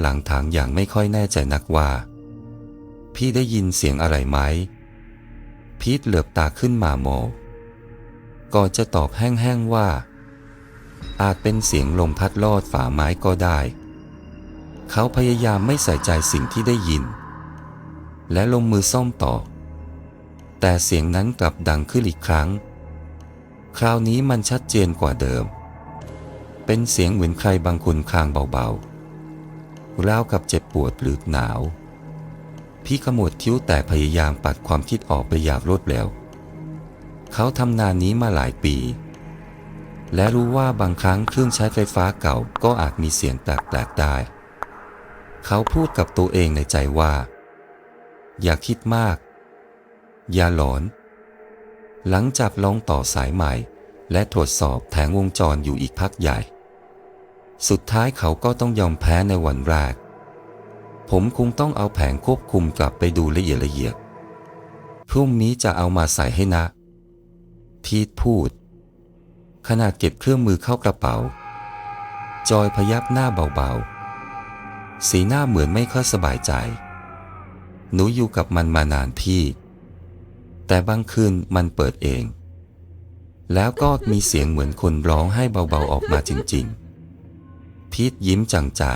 หลังถางอย่างไม่ค่อยแน่ใจนักว่า พี่ได้ยินเสียงอะไรไหม พีทเหลือบตาขึ้นมาโมก่อนจะตอบแห้งๆว่า อาจเป็นเสียงลมพัดลอดฝาไม้ก็ได้ เขาพยายามไม่ใส่ใจสิ่งที่ได้ยิน และลงมือซ่อมต่อ แต่เสียงนั้นกลับดังขึ้นอีกครั้ง คราวนี้มันชัดเจนกว่าเดิม เป็นเสียงเหมือนใครบางคนคลางเบาๆ ราวกับเจ็บปวดหรือหนาว พี่ขมวดคิ้วแต่พยายามปัดความคิดออกไปอย่างรวดเร็ว เขาทำนานนี้มาหลายปี และรู้ว่าบางครั้งเครื่องใช้ไฟฟ้าเก่าก็อาจมีเสียงแปลกๆได้ เขาพูดกับตัวเองในใจว่า อย่าคิดมาก อย่าหลอน หลังจากลองต่อสายใหม่ และตรวจสอบแผงวงจรอยู่อีกพักใหญ่ สุดท้ายเขาก็ต้องยอมแพ้ในวันแรก ผมคงต้องเอาแผงควบคุมกลับไปดูละเอียดละเอียดพรุ่งนี้จะเอามาใส่ให้นะ พีทพูดขนาดเก็บเครื่องมือเข้ากระเป๋า จอยพยักหน้าเบาๆ สีหน้าเหมือนไม่ค่อยสบายใจ หนูอยู่กับมันมานานพี่ แต่บางคืนมันเปิดเอง แล้วก็มีเสียงเหมือนคนร้องให้เบาๆออกมาจริง ๆ พีทยิ้มจัง